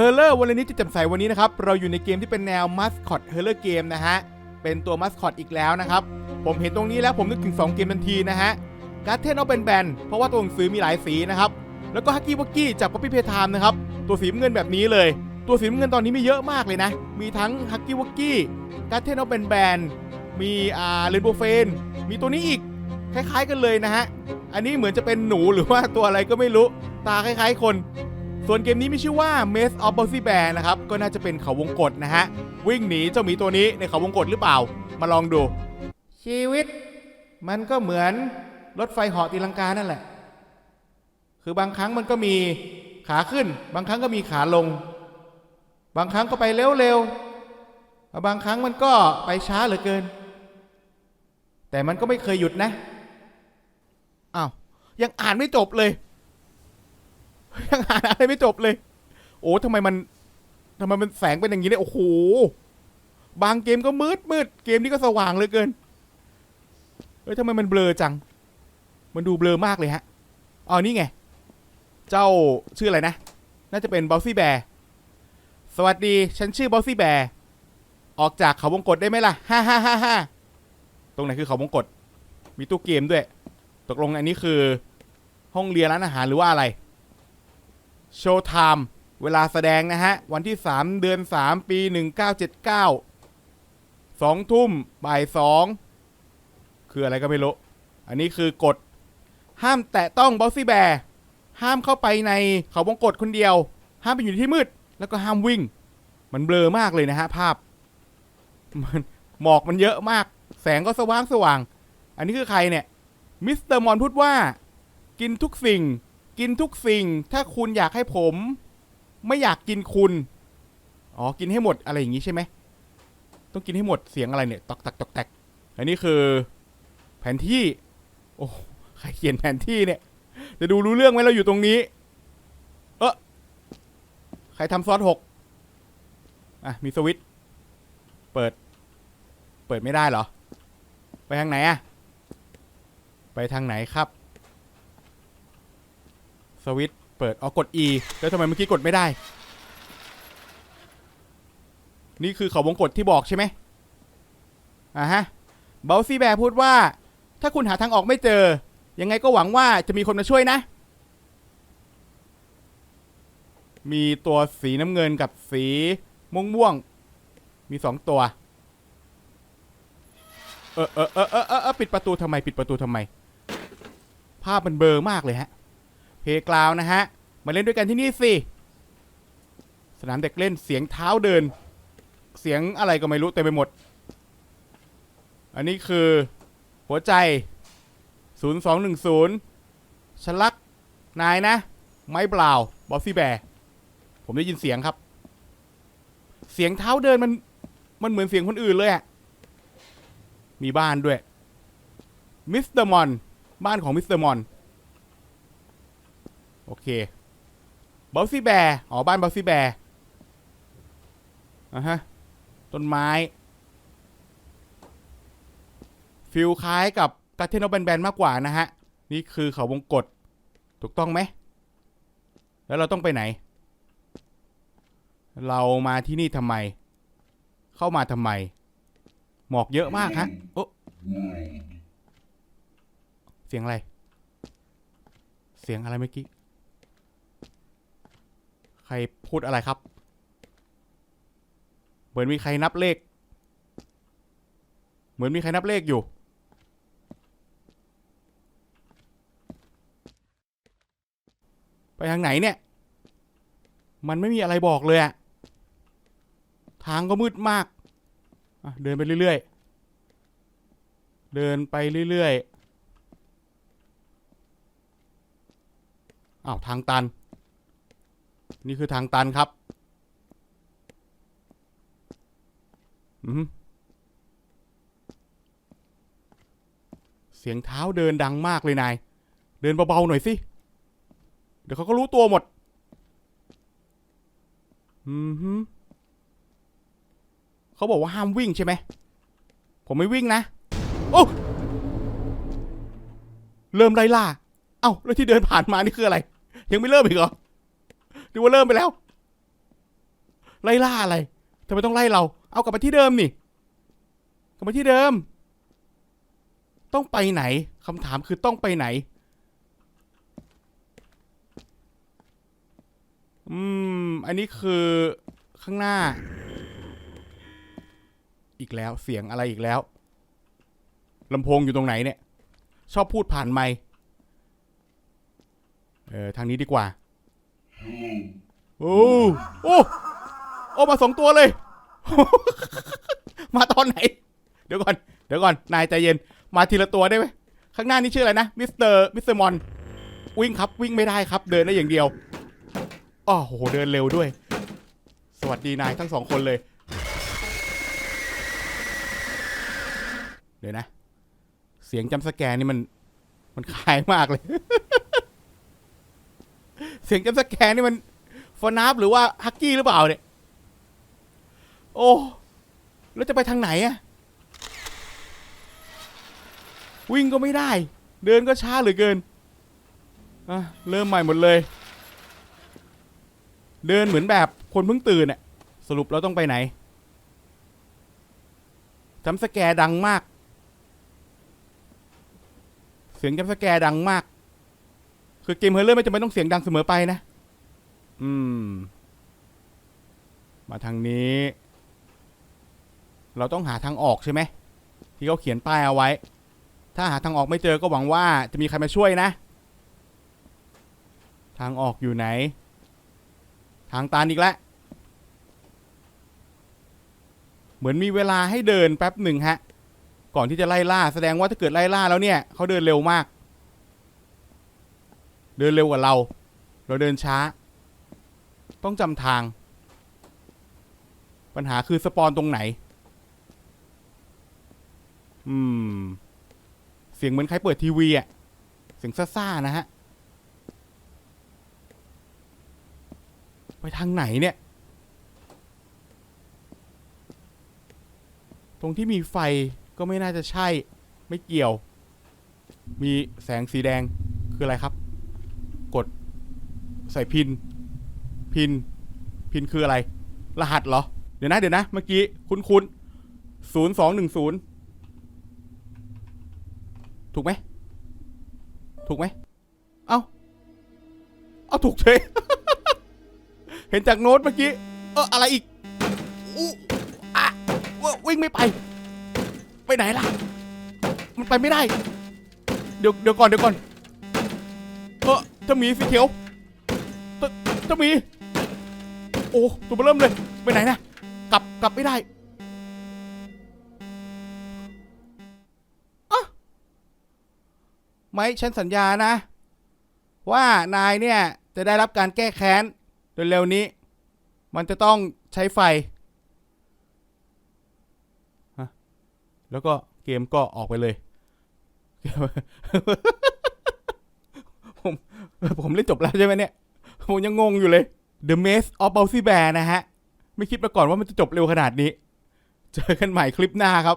เฮอร์เลอร์วันนี้จะจำใสวันนี้นะครับ เราอยู่ในเกมที่เป็นแนวมัสคอตเฮอร์เลอร์เกมนะฮะ เป็นตัวมัสคอตอีกแล้วนะครับ ผมเห็นตรงนี้แล้วผมนึกถึง 2 เกมทันทีนะฮะการ์เทนเอาเป็นแบนเพราะว่าตัวหนังสือมีหลายสีนะครับ แล้วก็ฮักกี้วักกี้จากป๊อปปี้เพทามนะครับ ตัวสีเงินแบบนี้เลย ตัวสีเงินตอนนี้มีเยอะมากเลยนะ มีทั้งฮักกี้วักกี้การ์เทนเอาเป็นแบนมีอ่าเรนโบเฟน มีตัวนี้อีกคล้าย ๆ กันเลยนะฮะ อันนี้เหมือนจะเป็นหนูหรือว่าตัวอะไรก็ไม่รู้ ตาคล้าย ๆ คน ส่วนเกมนี้มีชื่อว่า Maze of Bossy Bear นะครับ ก็น่าจะเป็นเขาวงกฏนะฮะ วิ่งหนีเจ้าหมีตัวนี้ในเขาวงกฏหรือเปล่า มาลองดู ชีวิต มันก็เหมือนรถไฟเหาะตีลังกานั่นแหละ คือบางครั้งมันก็มีขาขึ้น บางครั้งก็มีขาลง บางครั้งก็ไปเร็วๆบางครั้งมันก็ไปช้าเหลือเกิน แต่มันก็ไม่เคยหยุดนะอ้าวยังอ่านไม่จบเลย ยังอ่าอะไรไม่จบเลย โอ้ทำไมมันทำไมมันแสงเป็นอย่างนี้เนี่ยโอ้โหบางเกมก็มืดมืดเกมนี้ก็สว่างเลยเกินเฮ้ยทำไมมันเบลอจัง มันดูเบลอมากเลยฮะอ๋อนี่ไง เจ้าชื่ออะไรนะ น่าจะเป็นบ o ลซี่แบร์สวัสดี ฉันชื่อบ o ลซี่แบร์ออกจากเขาวงกฏได้ไหมล่ะฮ่าฮ่าฮ่าฮ่าตรงไหนคือเขาวงกฏมีตู้เกมด้วย ตกลงอันนี้คือ ห้องเรียนร้านอาหารหรือว่าอะไร โชว์ไทม์เวลาแสดงนะฮะ วันที่ 3 เดือน 3 ปี 1979 2 ทุ่มบ่าย 2 คืออะไรก็ไม่รู้ อันนี้คือกฎห้ามแตะต้องบอสซี่แบร์ห้ามเข้าไปในเขาวงกฏคนเดียว ห้ามไปอยู่ที่มืด แล้วก็ห้ามวิ่ง มันเบลอมากเลยนะฮะ ภาพมันหมอกมันเยอะมาก แสงก็สว่างสว่าง อันนี้คือใครเนี่ย มิสเตอร์มอนพูดว่า กินทุกสิ่ง กินทุกสิ่ง ถ้าคุณอยากให้ผม ไม่อยากกินคุณ อ๋อ กินให้หมดอะไรอย่างงี้ใช่ไหม ต้องกินให้หมด เสียงอะไรเนี่ย ตอกตักตอกแตกอันนี้คือ แผนที่ โอ้ ใครเขียนแผนที่เนี่ย จะดูรู้เรื่องไหมเราอยู่ตรงนี้ เออใครทำซอสหกอะ มีสวิตช์ เปิด เปิดไม่ได้เหรอ ไปทางไหนอะไปทางไหนครับ สวิตเปิด อ๋อ กด E แล้วทำไมเมื่อกี้กดไม่ได้ นี่คือเขาวงกดที่บอกใช่ไหมอ่าฮะ เบลซี่แบร์พูดว่า ถ้าคุณหาทางออกไม่เจอ ยังไงก็หวังว่าจะมีคนมาช่วยนะ มีตัวสีน้ำเงินกับสีม่วงม่วง มีสองตัว เออเออเออเออเออเออปิดประตูทำไม ปิดประตูทำไม ภาพมันเบลอมากเลยฮะ เพกราวนะฮะ มาเล่นด้วยกันที่นี่สิ สนามเด็กเล่นเสียงเท้าเดิน เสียงอะไรก็ไม่รู้เต็มไปหมด อันนี้คือหัวใจ 0210ฉันรักนายนะ ไม้เปล่าบอสซี่แบร์ผมได้ยินเสียงครับ เสียงเท้าเดินมัน มันเหมือนเสียงคนอื่นเลยอะมีบ้านด้วย มิสเตอร์มอน บ้านของมิสเตอร์มอน โอเคบอสซี่แบร์อ๋อ บ้านบอสซี่แบร์อะฮะ ต้นไม้ ฟิลคล้ายกับกาเทนอแบนๆมากกว่านะฮะ นี่คือเขาวงกฏถูกต้องไหม แล้วเราต้องไปไหน เรามาที่นี่ทำไม เข้ามาทำไม หมอกเยอะมากฮะโอ้เสียงอะไร เสียงอะไรเมื่อกี้ ใครพูดอะไรครับ เหมือนมีใครนับเลข เหมือนมีใครนับเลขอยู่ ไปทางไหนเนี่ย มันไม่มีอะไรบอกเลยอะทางก็มืดมาก เดินไปเรื่อยๆ เดินไปเรื่อยๆ อ้าว ทางตัน นี่คือทางตันครับ อืเสียงเท้าเดินดังมากเลยนาย เดินเบาๆหน่อยสิ เดี๋ยวเขาก็รู้ตัวหมด อืมฮึเขาบอกว่าห้ามวิ่งใช่ไหม ผมไม่วิ่งนะ โอ้เริ่มไล่ล่า เอ้า แล้วที่เดินผ่านมานี่คืออะไร ยังไม่เริ่มอีกเหรอ ดูว่าเริ่มไปแล้ว ไล่ล่าอะไรทำไมต้องไล่เรา เอากลับมาที่เดิมนี่กลับมาที่เดิม ต้องไปไหนคำถามคือต้องไปไหน อืม อันนี้คือข้างหน้า อีกแล้วเสียงอะไรอีกแล้วลำโพงอยู่ตรงไหนเนี่ย ชอบพูดผ่านไมค์เออทางนี้ดีกว่า โอ้โอ้โอ้มาสองตัวเลย มาตอนไหน เดี๋ยวก่อน เดี๋ยวก่อน นายใจเย็น มาทีละตัวได้ไหมข้างหน้านี่ชื่ออะไรนะ มิสเตอร์ มิสเตอร์มอน วิ่งครับ วิ่งไม่ได้ครับ เดินได้อย่างเดียวอ้อโห เดินเร็วด้วย สวัสดีนายทั้งสองคนเลย เดี๋ยวนะ เสียงจำสแกนนี่มัน มันคล้ายมากเลย เสียงจำสแกนนี่มันฟอนาฟหรือว่าฮักกี้หรือเปล่าเนี่ย โอ้แล้วจะไปทางไหนอะวิ่งก็ไม่ได้ เดินก็ช้าเหลือเกินอะเริ่มใหม่หมดเลย เดินเหมือนแบบคนเพิ่งตื่นอะสรุปเราต้องไปไหนจำสแกดังมาก เสียงจำสแกดังมาก คือเกมเฮอร์เลอร์ไม่จำเป็นต้องเสียงดังเสมอไปนะ อืม มาทางนี้ เราต้องหาทางออกใช่ไหม ที่เขาเขียนป้ายเอาไว้ ถ้าหาทางออกไม่เจอก็หวังว่าจะมีใครมาช่วยนะ ทางออกอยู่ไหน ทางตันอีกแล้ว เหมือนมีเวลาให้เดินแป๊บหนึ่งฮะ ก่อนที่จะไล่ล่า แสดงว่าถ้าเกิดไล่ล่าแล้วเนี่ยเขาเดินเร็วมาก เดินเร็วกว่าเรา เราเดินช้า ต้องจำทาง ปัญหาคือสปอนตรงไหน อืม เสียงเหมือนใครเปิดทีวีอะเสียงซ่าๆนะฮะ ไปทางไหนเนี่ย ตรงที่มีไฟก็ไม่น่าจะใช่ ไม่เกี่ยว มีแสงสีแดงคืออะไรครับ ใส่พิน พิน พินคืออะไร รหัสเหรอ เดี๋ยวนะ เดี๋ยวนะ เมื่อกี้ คุ้นคุ้นศูนย์สองหนึ่งศูนย์ถูกไหม ถูกไหม เอ้า เอาถูกเฉย เห็นจากโน้ตเมื่อกี้ เอออะไรอีกอู้อะววิ่งไม่ไป ไปไหนล่ะ มันไปไม่ได้ เดี๋ยวเดี๋ยวก่อนเดี๋ยวก่อน เออจะมีสีเขียว เจ้าเจะมี โอ้ตัวเบอร์เริ่มเลย ไปไหนนะ กลับกลับไม่ได้อะไม่ฉันสัญญานะ ว่านายเนี่ย จะได้รับการแก้แค้นเร็วๆนี้ มันจะต้องใช้ไฟฮะแล้วก็เกมก็ออกไปเลย ผมผมเล่นจบแล้วใช่ไหมเนี่ย ผมยังงงอยู่เลย The Maze of Bowsy Bear นะฮะ ไม่คิดมาก่อนว่ามันจะจบเร็วขนาดนี้ เจอกันใหม่คลิปหน้าครับ